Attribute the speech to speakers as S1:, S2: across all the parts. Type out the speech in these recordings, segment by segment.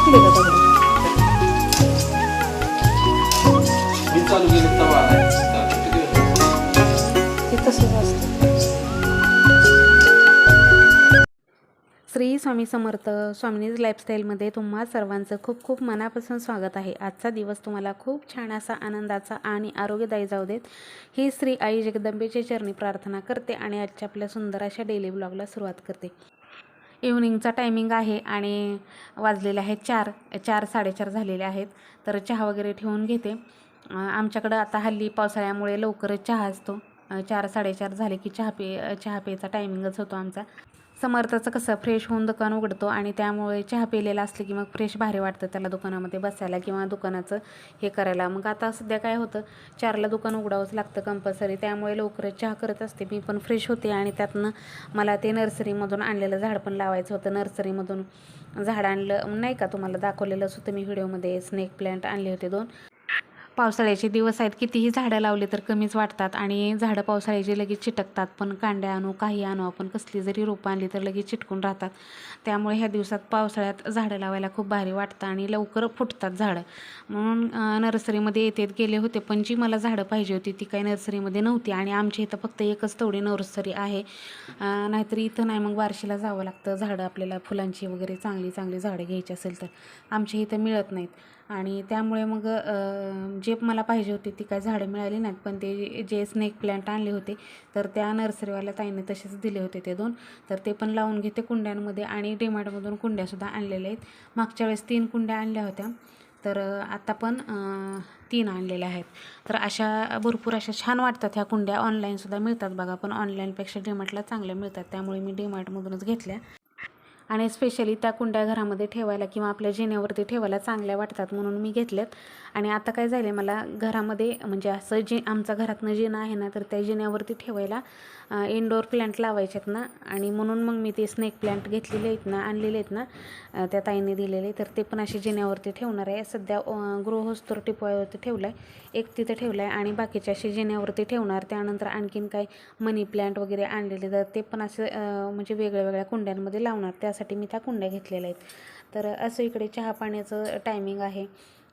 S1: टाकले का
S2: मी चालू केले श्री स्वामी समर्थ स्वामिनीज लाईफस्टाईलमध्ये तुम्हा सर्वांचं खूप खूप मनापासून स्वागत आहे. आजचा दिवस तुम्हाला खूप छान असा आनंदाचा आणि आरोग्यदायी जाऊ देत. ही श्री आई जगदंबेच्या चरणी प्रार्थना करते आणि आजच्या आपल्या सुंदर अशा डेली ब्लॉगला सुरुवात करते. इव्हनिंगचा टायमिंग आहे आणि वाजलेले आहेत चार. चार साडेचार झालेले आहेत. तर चहा वगैरे ठेवून घेते. आमच्याकडं आता हल्ली पावसाळ्यामुळे लवकरच चहा असतो. चार साडेचार झाले की चहा पे चहा प्यायचा टायमिंगच होतो आमचा. समर्थाचं कसं फ्रेश होऊन दुकान उघडतो आणि त्यामुळे चहा पिलेला असले की मग फ्रेश भारी वाटतं त्याला दुकानामध्ये बसायला किंवा दुकानाचं हे करायला. मग आता सध्या काय होतं चारला दुकान उघडावंच लागतं कंपल्सरी त्यामुळे लवकरच चहा करत असते. मी पण फ्रेश होते आणि त्यातनं मला ते नर्सरीमधून आणलेलं झाड पण लावायचं होतं. नर्सरीमधून झाड आणलं नाही का तुम्हाला दाखवलेलंच होतं मी व्हिडिओमध्ये स्नेक प्लॅन्ट आणले होते दोन. पावसाळ्याचे दिवस आहेत कितीही झाडं लावली तर कमीच वाटतात. आणि झाडं पावसाळ्याची लगेच चिटकतात. पण कांड्या आणू काही आणू आपण कसली जरी रोपं आणली तर लगेच चिटकून राहतात. त्यामुळे ह्या दिवसात पावसाळ्यात झाडं लावायला खूप भारी वाटतं आणि लवकर फुटतात झाडं. म्हणून नर्सरीमध्ये नर्सरीमध्ये येतेत गेले होते पण जी मला झाडं पाहिजे होती ती काही नर्सरीमध्ये नव्हती. आणि आमच्या इथं फक्त एकच तेवढी नर्सरी आहे. नाहीतर इथं नाही मग बार्शीला जावं लागतं. झाडं आपल्याला फुलांची वगैरे चांगली चांगली झाडं घ्यायची असेल तर. आमच्या इथं मिळत नाहीत. आणि त्यामुळे मग जे मला पाहिजे होती ती काय झाडं मिळाली नाहीत. पण ते जे स्नेक प्लॅन्ट आणले होते तर त्या नर्सरीवाल्या ताईने तसेच दिले होते ते दोन. तर ते पण लावून घेते कुंड्यांमध्ये आणि डिमार्टमधून कुंड्यासुद्धा आणलेल्या आहेत. मागच्या वेळेस तीन कुंड्या आणल्या होत्या. तर आता पण तीन आणलेल्या आहेत. तर अशा भरपूर अशा छान वाटतात ह्या कुंड्या. ऑनलाईनसुद्धा मिळतात बघा पण ऑनलाईनपेक्षा डिमार्टला चांगल्या मिळतात. त्यामुळे मी डिमार्टमधूनच घेतल्या. आणि स्पेशली त्या कुंड्या घरामध्ये ठेवायला किंवा आपल्या जिन्यावरती ठेवायला चांगल्या वाटतात म्हणून मी घेतल्यात. आणि आता काय झाले मला घरामध्ये म्हणजे असं जे आमचा घरातनं जिना आहे ना तर त्या जिन्यावरती ठेवायला इनडोअर प्लॅन्ट लावायचे आहेत ना. आणि म्हणून मग मी ते स्नेक प्लॅन्ट घेतलेले आहेत ना आणलेले आहेत ना त्या ताईने दिलेले. तर ते पण असे जिन्यावरती ठेवणार आहे. सध्या ग्रो तर टिपवायवरती ठेवलं आहे एक तिथं ठेवलं आहे आणि बाकीचे असे जिन्यावरती ठेवणार. त्यानंतर आणखीन काय मनी प्लॅन्ट वगैरे आणलेले तर ते पण असं म्हणजे वेगळ्या वेगळ्या कुंड्यांमध्ये लावणार. त्यासाठी मी त्या कुंड्या घेतलेल्या आहेत. तर असं इकडे चहा पाण्याचं टायमिंग आहे.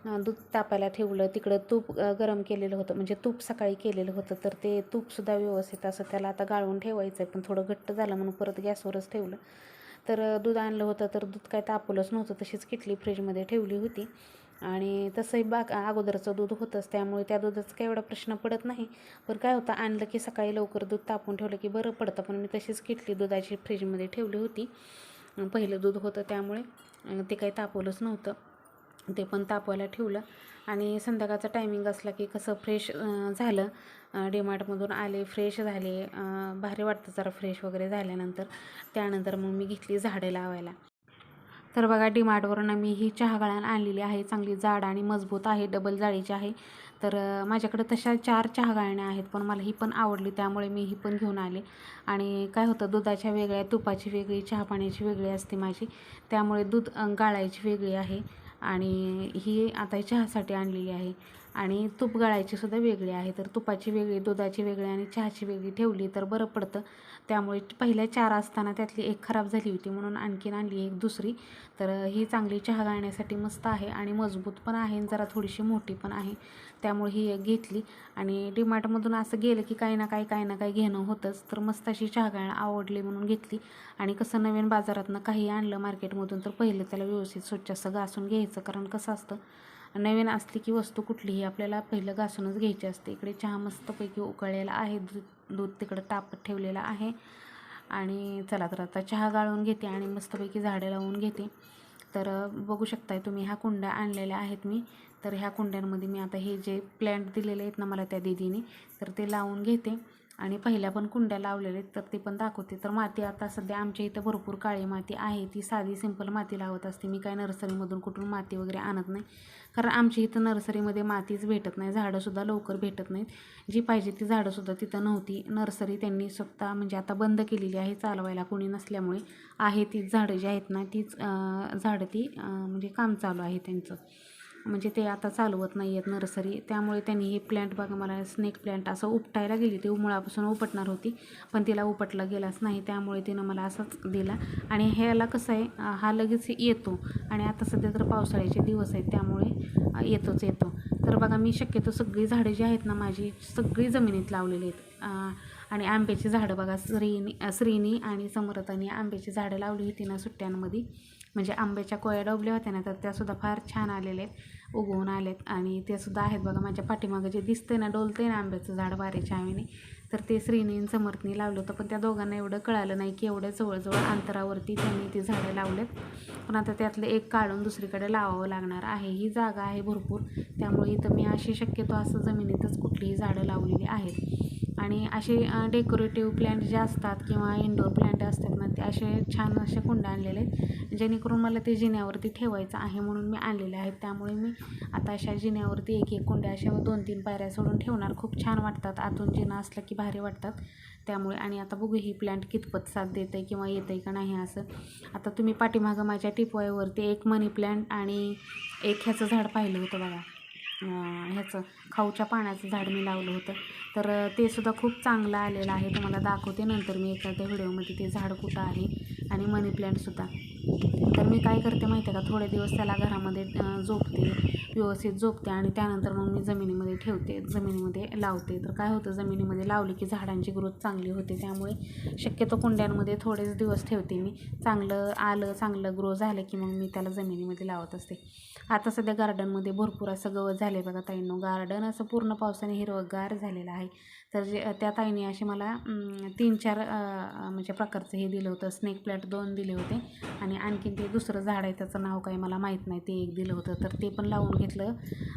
S2: दूध तापायला ठेवलं तिकडं तूप गरम केलेलं होतं. म्हणजे तूप सकाळी केलेलं होतं तर ते तूपसुद्धा व्यवस्थित असं त्याला आता गाळून ठेवायचं आहे पण थोडं घट्ट झालं म्हणून परत गॅसवरच ठेवलं. तर दूध आणलं होतं तर दूध काय तापवलंच नव्हतं तशीच किटली फ्रीजमध्ये ठेवली होती. आणि तसंही बाग अगोदरचं दूध होतंच त्यामुळे त्या दुधाचा काही एवढा प्रश्न पडत नाही. पण काय होतं आणलं की सकाळी लवकर दूध तापून ठेवलं की बरं पडतं पण मी तशीच किटली दुधाची फ्रीजमध्ये ठेवली होती. पहिलं दूध होतं त्यामुळे ते काही तापवलंच नव्हतं. ते पण तापवायला ठेवलं. आणि संध्याकाळचा टायमिंग असला की कसं फ्रेश झालं. डीमार्टमधून आले फ्रेश झाले. भारी वाटतं जरा फ्रेश वगैरे झाल्यानंतर. त्यानंतर मग मी घेतली झाडे लावायला. तर बघा डीमार्टवरून मी ही चहागाळण आणलेली आहे. चांगली जाड आणि मजबूत आहे डबल जाळीची आहे. तर माझ्याकडे तशा चार चहागाळण्या आहेत पण मला ही पण आवडली त्यामुळे मी ही पण घेऊन आले. आणि काय होतं दुधाच्या वेगळ्या तुपाची वेगळी चहा पाण्याची वेगळी असते माझी. त्यामुळे दूध गाळायची वेगळी आहे. आणि ही आता चहासाठी आणलेली आहे. आणि तूप गळायची सुद्धा वेगळी आहे. तर तुपाची वेगळी दुधाची वेगळी आणि चहाची वेगळी ठेवली तर बरं पडतं. त्यामुळे पहिल्या चार असताना त्यातली एक खराब झाली होती म्हणून आणखीन आणली एक दुसरी. तर ही चांगली चहा गाळण्यासाठी मस्त आहे आणि मजबूत पण आहे जरा थोडीशी मोठी पण आहे. त्यामुळे ही एक घेतली आणि डीमार्टमधून असं गेलं की काही ना काही काही ना काही घेणं होतंच. तर मस्त अशी चहा गाळणं आवडली म्हणून घेतली. आणि कसं नवीन बाजारातनं काही आणलं मार्केटमधून तर पहिलं त्याला व्यवस्थित स्वच्छ असं घासून घ्यायचं. कारण कसं असतं नवीन असली की वस्तू कुठलीही आपल्याला पहिलं घासूनच घ्यायची असते. इकडे चहा मस्तपैकी उकळलेला आहे. दूध दूध तिकडं तापत ठेवलेलं आहे. आणि चला तर आता चहा गाळून घेते आणि मस्तपैकी झाडं लावून घेते. तर बघू शकताय तुम्ही ह्या कुंड्या आणलेल्या आहेत मी. तर ह्या कुंड्यांमध्ये मी आता हे जे प्लॅन्ट दिलेले आहेत ना मला त्या दिदीने तर ते लावून घेते. आणि पहिल्या पण कुंड्या लावलेल्या आहेत तर ते पण दाखवते. तर माती आता सध्या आमच्या इथं भरपूर काळी माती आहे ती साधी सिंपल माती लावत असते. मी काय नर्सरीमधून कुठून माती वगैरे आणत नाही कारण आमच्या इथं नर्सरीमध्ये मातीच भेटत नाही झाडंसुद्धा लवकर भेटत नाहीत. जी पाहिजे ती झाडंसुद्धा तिथं नव्हती. नर्सरी त्यांनी स्वतः म्हणजे आता बंद केलेली आहे चालवायला कोणी नसल्यामुळे. आहे तीच झाडं जी आहेत ना तीच झाडं ती म्हणजे काम चालू आहे त्यांचं. म्हणजे ते आता चालवत नाही आहेत नर्सरी. त्यामुळे त्यांनी हे प्लॅन्ट बघा मला स्नेक प्लॅन्ट असं उपटायला गेली. ती मुळापासून उपटणार होती पण तिला उपटला गेलाच नाही. त्यामुळे तिनं मला असाच दिला. आणि ह्याला कसं आहे हा लगेच येतो. आणि आता सध्या तर पावसाळ्याचे दिवस आहेत त्यामुळे येतोच येतो. तर बघा मी शक्यतो सगळी झाडं जी आहेत ना माझी सगळी जमिनीत लावलेली आहेत. आणि आंब्याची झाडं बघा श्रीनी श्रीनी आणि समर्थानी आंब्याची झाडं लावली होती ना सुट्ट्यांमध्ये. म्हणजे आंब्याच्या कोया डोबल्या होत्या ना तर त्यासुद्धा फार छान आलेल्या आहेत. उगवून आलेत. आणि ते सुद्धा आहेत बघा माझ्या पाठीमागं जे दिसतंय ना डोलतंय ना आंब्याचं झाड वाऱ्याच्या आम्हीने तर ते श्रीनीन समर्थनी लावलं होतं पण त्या दोघांना एवढं कळालं नाही की एवढ्या जवळजवळ अंतरावरती त्यांनी ती झाडं लावलेत. पण आता त्यातलं एक काढून दुसरीकडे लावावं लागणार आहे. ही जागा आहे भरपूर. त्यामुळे इथं मी अशी शक्यतो असं जमिनीतच कुठलीही झाडं लावलेली आहेत. आणि असे डेकोरेटिव्ह प्लॅन्ट जे असतात किंवा इंडोर प्लॅन्ट असतात ना ते असे छान असे कुंड आणलेले आहेत. जेणेकरून मला ते जिन्यावरती ठेवायचं आहे म्हणून मी आणलेले आहेत. त्यामुळे मी आता अशा जिन्यावरती एक एक कुंड्या अशा दोन तीन पायऱ्या सोडून ठेवणार. खूप छान वाटतात. आतून जिना असलं की भारी वाटतात. त्यामुळे आणि आता बघू ही प्लॅन्ट कितपत साथ देत आहे किंवा येतं आहे का नाही असं. आता तुम्ही पाठीमागं माझ्या टिपवायवरती एक मनी प्लॅन्ट आणि एक ह्याचं झाड पाहिलं होतं बघा. ह्याचं खाऊच्या पाण्याचं झाड मी लावलं होतं. तर ते सुद्धा खूप चांगलं आलेलं आहे. तुम्हाला दाखवते नंतर मी एखाद्या व्हिडिओमध्ये ते झाड कुठं आहे आणि मनी प्लॅन्टसुद्धा तर मी काय करते माहिती आहे का? थोडे दिवस त्याला घरामध्ये झोपते व्यवस्थित झोपते आणि त्यानंतर मग मी जमिनीमध्ये ठेवते जमिनीमध्ये लावते. तर काय होतं? जमिनीमध्ये लावली की झाडांची ग्रोथ चांगली होते. त्यामुळे शक्यतो कुंड्यांमध्ये थोडेच दिवस ठेवते मी. चांगलं आलं चांगलं ग्रो झालं की मग मी त्याला जमिनीमध्ये लावत असते. आता सध्या गार्डनमध्ये भरपूर असं गवत झालं बघा ताईंनो. गार्डन असं पूर्ण पावसाने हिरवंगार झालेलं आहे. तर जे त्या ताईने असे मला तीन चार म्हणजे प्रकारचं हे दिलं होतं. स्नेक प्लॅट दोन दिले होते. आणि आणखीन ते दुसरं झाड आहे त्याचं नाव काही मला माहीत नाही ते एक दिलं होतं. तर ते पण लावून घेतलं.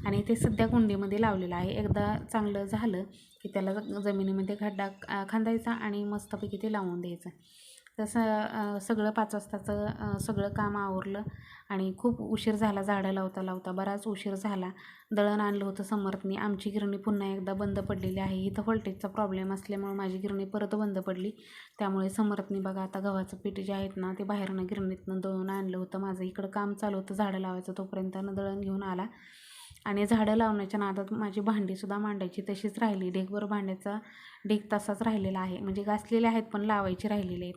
S2: आणि ते सध्या कुंडीमध्ये लावलेलं आहे. एकदा चांगलं झालं की त्याला ज- जमिनीमध्ये खड्डा खांदायचा आणि मस्तपैकी ते लावून द्यायचं. तसं सगळं पाच वाजताचं सगळं काम आवरलं आणि खूप उशीर झाला झाडं लावता लावता. बराच उशीर झाला. दळण आणलं होतं समर्थनी. आमची गिरणी पुन्हा एकदा बंद पडलेली आहे. इथं व्होल्टेजचा प्रॉब्लेम असल्यामुळे माझी गिरणी परत बंद पडली. त्यामुळे समर्थनी बघा आता गव्हाचं पीठ जे आहेत ना ते बाहेरनं गिरणीतनं दळून आणलं होतं. माझं इकडं काम चालू होतं झाडं लावायचं तोपर्यंत दळण घेऊन आला. आणि झाडं लावण्याच्या नादात माझी भांडीसुद्धा मांडायची तशीच राहिली. ढेकभर भांड्याचा ढेक तसाच राहिलेला आहे. म्हणजे घासलेले आहेत पण लावायचे राहिलेले आहेत.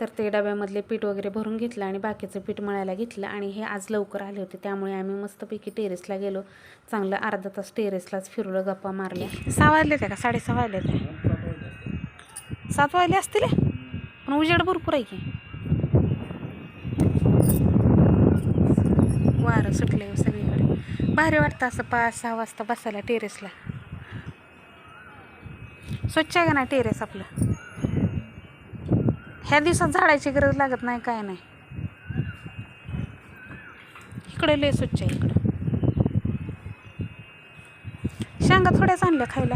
S2: तर ते डब्यामधले पीठ वगैरे भरून घेतलं आणि बाकीचं पीठ मळायला घेतलं आणि हे आज लवकर आले होते. त्यामुळे आम्ही मस्तपैकी टेरेसला गेलो. चांगलं अर्धा तास टेरेसलाच फिरलो गप्पा मारल्या. सहा वाजले त्या का? साडेसहा वाजले त्या सात वाजले असतील? पण उजेड भरपूर आहे की. वारं सुटले भारी वाटतं असं पाच सहा वाजता बसायला टेरेसला स्वच्छ आहे का नाही टेरेस आपलं? ह्या दिवसात झाडायची गरज लागत नाही काय नाही. इकडे लय स्वच्छ आहे इकडं. शेंगा थोड्याच आणल्या खायला.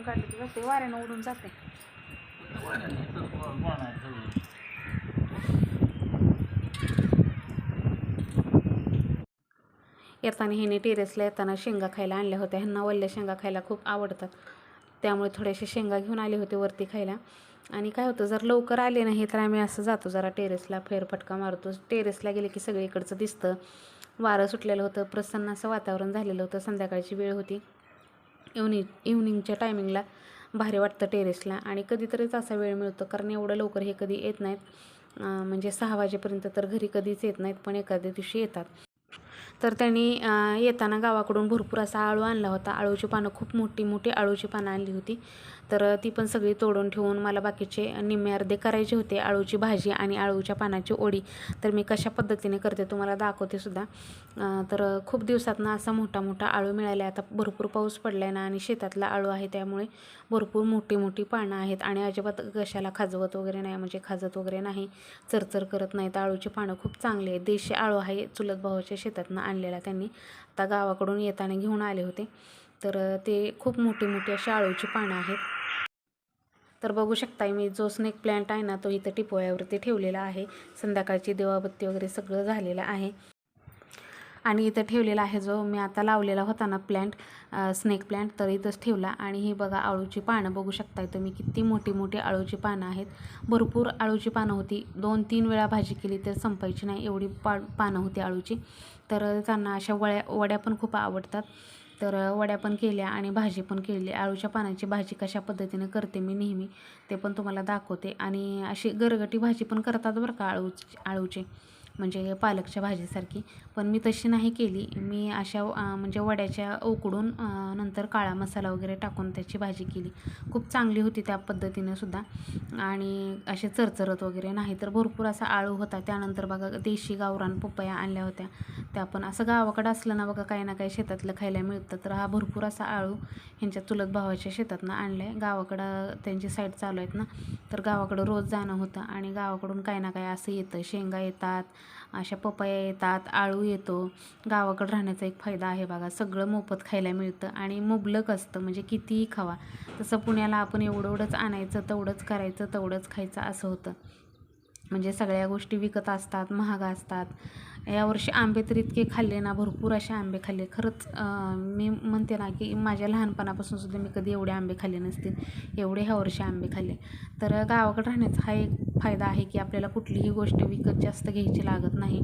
S2: झाडून काढली की जाते वाऱ्यानं उडून जाते. येताना ह्याने टेरेसला येताना शेंगा खायला आणल्या होत्या. ह्यांना वल्ल्या शेंगा खायला खूप आवडतात. त्यामुळे थोड्याशा शेंगा घेऊन आले होते वरती खायला. आणि काय होतं जर लवकर आले नाही तर आम्ही असं जातो जरा टेरेसला फेरफटका मारतो. टेरेसला गेले की सगळीकडचं दिसतं. वारं सुटलेलं होतं प्रसन्न असं वातावरण झालेलं होतं. संध्याकाळची वेळ होती. इव्हनिंग इव्हनिंगच्या टायमिंगला भारी वाटतं टेरेसला आणि कधीतरीच असा वेळ मिळतो कारण एवढं लवकर हे कधी येत नाहीत. म्हणजे सहा वाजेपर्यंत तर घरी कधीच येत नाहीत पण एखाद्या दिवशी येतात. तर त्यांनी येताना गावाकडून भरपूर असा आळू आणला होता. आळूची पानं खूप मोठी मोठी आळूची पानं आणली होती. तर ती पण सगळी तोडून ठेवून मला बाकीचे निम्मे अर्धे करायचे होते आळूची भाजी आणि आळूच्या पानाची ओडी तर मी कशा पद्धतीने करते तुम्हाला दाखवते सुद्धा. तर खूप दिवसातनं असा मोठा मोठा आळू मिळाला आता भरपूर पाऊस पडला आहे ना आणि शेतातला आळू आहे त्यामुळे भरपूर मोठी मोठी पानं आहेत आणि अजिबात कशाला खाजवत वगैरे नाही म्हणजे खाजत वगैरे नाही चरचर करत नाहीत. आळूची पानं खूप चांगली आहेत. देशी आळू आहे चुलत भावाच्या शेतातनं आणलेला त्यांनी. आता गावाकडून येताना घेऊन आले होते. तर ते खूप मोठी मोठी अशी आळूची पानं आहेत. तर बघू शकताय मी जो स्नेक प्लॅन्ट आहे ना तो इथं टिपोळ्यावरती ठेवलेला आहे. संध्याकाळची देवाबत्ती वगैरे सगळं झालेलं आहे. आणि इथं ठेवलेला आहे जो मी आता लावलेला होता ना प्लॅन्ट स्नेक प्लॅन्ट तर इथंच ठेवला. आणि ही बघा आळूची पानं बघू शकताय तुम्ही किती मोठी मोठी आळूची पानं आहेत. भरपूर आळूची पानं होती. दोन तीन वेळा भाजी केली तर संपायची नाही एवढी पा पानं होती आळूची. तर त्यांना अशा वड्या वड्या पण खूप आवडतात. तर वड्या पण केल्या आणि भाजी पण केली. आळूच्या पानाची भाजी कशा पद्धतीने करते मी नेहमी ते पण तुम्हाला दाखवते. आणि अशी गरगटी भाजी पण करतात बरं का आळू आळूची. म्हणजे पालकच्या भाजीसारखी. पण मी तशी नाही केली. मी अशा म्हणजे वड्याच्या उकडून नंतर काळा मसाला वगैरे टाकून त्याची भाजी केली. खूप चांगली होती त्या पद्धतीने सुद्धा. आणि असे चरचरत वगैरे नाही तर भरपूर असा आळू होता. त्यानंतर बघा देशी गावरान पपया आणल्या होत्या. त्या पण असं गावाकडं असलं ना बघा काही ना काही शेतातलं खायला मिळतं. तर हा भरपूर असा आळू ह्यांच्या चुलत भावाच्या शेतातनं आणलं आहे गावाकडं त्यांची साईड चालू आहेत ना. तर गावाकडं रोज जाणं होतं आणि गावाकडून काही ना काही असं येतं. शेंगा येतात अशा पपया येतात आळू येतो. गावाकडं राहण्याचा एक फायदा आहे बघा. सगळं मोफत खायला मिळतं आणि मुबलक असतं. म्हणजे कितीही खावा. तसं पुण्याला आपण एवढं एवढंच आणायचं तेवढंच करायचं तेवढंच खायचं असं होतं. म्हणजे सगळ्या गोष्टी विकत असतात महाग असतात. यावर्षी आंबे तर इतके खाल्ले ना भरपूर असे आंबे खाल्ले. खरंच मी म्हणते ना की माझ्या लहानपणापासून सुद्धा मी कधी एवढे आंबे खाल्ले नसतील. एवढे ह्या वर्षी आंबे खाल्ले. तर गावाकडे राहण्याचा हा एक फायदा आहे की आपल्याला कुठलीही गोष्ट विकत जास्त घ्यायची लागत नाही.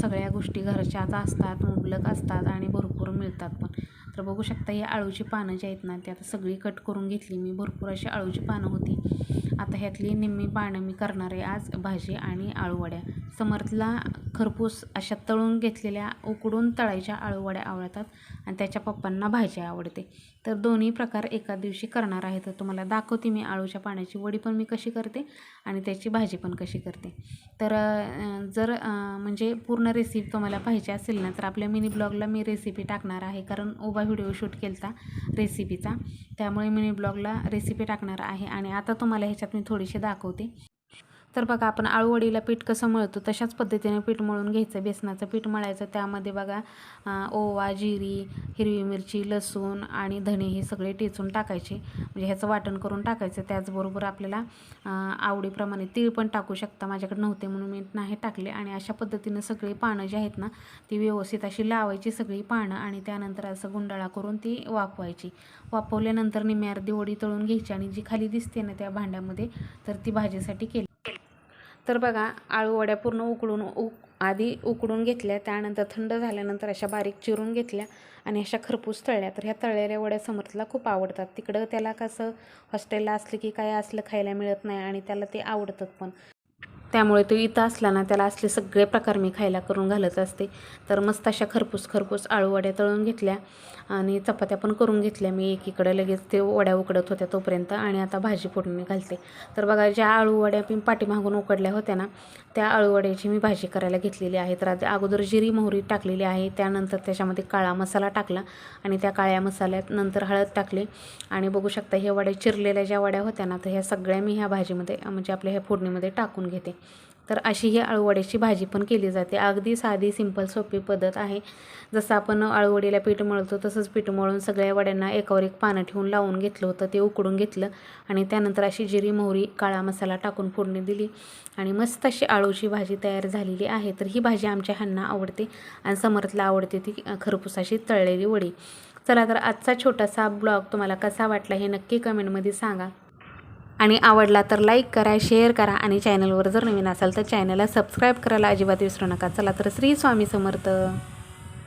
S2: सगळ्या गोष्टी घरच्याच असतात मुबलक असतात आणि भरपूर मिळतात पण. तर बघू शकता ही आळूची पानं जी आहेत ना ती आता सगळी कट करून घेतली. मी भरपूर अशी आळूची पानं होती. आता ह्यातली निम्मी पानं मी करणार आहे आज भाजी आणि आळूवड्या. समर्थला खरपूस अशा तळून घेतलेल्या उकडून तळायच्या आळूवड्या आवडतात आणि त्याच्या पप्पांना भाजी आवडते. तर दोन्ही प्रकार एका दिवशी करणार आहे. तर तुम्हाला दाखवते मी आळूच्या पाण्याची वडी पण मी कशी करते आणि त्याची भाजी पण कशी करते. तर जर म्हणजे पूर्ण रेसिपी तुम्हाला पाहिजे असेल ना तर आपल्या मिनी ब्लॉगला मी रेसिपी टाकणार आहे. कारण उभा व्हिडिओ शूट केला रेसिपीचा त्यामुळे मिनी ब्लॉगला रेसिपी टाकणार आहे आणि आता तुम्हाला ह्याच्यात मी थोडीशी दाखवते. तर बघा आपण आळूवडीला पीठ कसं मळतो तशाच पद्धतीने पीठ मळून घ्यायचं. बेसनाचं पीठ मळायचं. त्यामध्ये बघा ओवा जिरी हिरवी मिरची लसूण आणि धणे हे सगळे टेचून टाकायचे. म्हणजे ह्याचं वाटण करून टाकायचं. त्याचबरोबर आपल्याला आवडीप्रमाणे तीळ पण टाकू शकता. माझ्याकडे नव्हते म्हणून मी नाही टाकले. आणि अशा पद्धतीनं सगळी पानं जी आहेत ना ती व्यवस्थित अशी लावायची सगळी पानं आणि त्यानंतर असं गुंडाळा करून ती वाफवायची. वाफवल्यानंतर निम्यार्धी अर्धी तळून घ्यायची आणि जी खाली दिसते ना त्या भांड्यामध्ये तर ती भाजीसाठी केली. तर बघा आळूवड्या पूर्ण उकळून उक आधी उकडून घेतल्या त्यानंतर थंड झाल्यानंतर अशा बारीक चिरून घेतल्या आणि अशा खरपूस तळल्या. तर ह्या तळलेल्या वड्या समर्थला खूप आवडतात. तिकडं त्याला कसं हॉस्टेलला असलं की काय असलं खायला मिळत नाही आणि त्याला ते आवडतात पण. त्यामुळे तो इथं असला ना त्याला असले सगळे प्रकार मी खायला करून घालत असते. तर मस्त अशा खरपूस खरपूस आळू वड्या तळून घेतल्या आणि चपात्या पण करून घेतल्या मी एकीकडे. लगेच ते वड्या उकडत होत्या तोपर्यंत आणि आता भाजी फोडणी घालते. तर बघा ज्या आळू वड्या मी पाठीमागून उकडल्या होत्या ना त्या आळू वड्याची मी भाजी करायला घेतलेली आहे. तर आधी अगोदर जिरी मोहरी टाकलेली आहे. त्यानंतर त्याच्यामध्ये काळा मसाला टाकला आणि त्या काळ्या मसाल्यात नंतर हळद टाकली. आणि बघू शकता ह्या वड्या चिरलेल्या ज्या वड्या होत्या ना तर ह्या सगळ्या मी ह्या भाजीमध्ये म्हणजे आपल्या ह्या फोडणीमध्ये टाकून घेते. तर अशी ही आळूवड्याची भाजी पण केली जाते. अगदी साधी सिंपल सोपी पद्धत आहे. जसं आपण आळूवडीला पीठ मळतो तसंच पीठ मळून सगळ्या वड्यांना एकावर एक पानं ठेवून लावून घेतलं होतं ते उकडून घेतलं आणि त्यानंतर अशी जिरी मोहरी काळा मसाला टाकून फोडणी दिली आणि मस्त अशी आळूची भाजी तयार झालेली आहे. तर ही भाजी आमच्या ह्यांना आवडते आणि समर्थला आवडते ती खरपुसाशी तळलेली वडी. चला तर आजचा छोटासा ब्लॉग तुम्हाला कसा वाटला हे नक्की कमेंटमध्ये सांगा. आणि आवडला तर लाईक करा शेअर करा आणि चॅनलवर जर नवीन असाल तर चॅनलला सबस्क्राईब करायला अजिबात विसरू नका. चला तर श्री स्वामी समर्थ.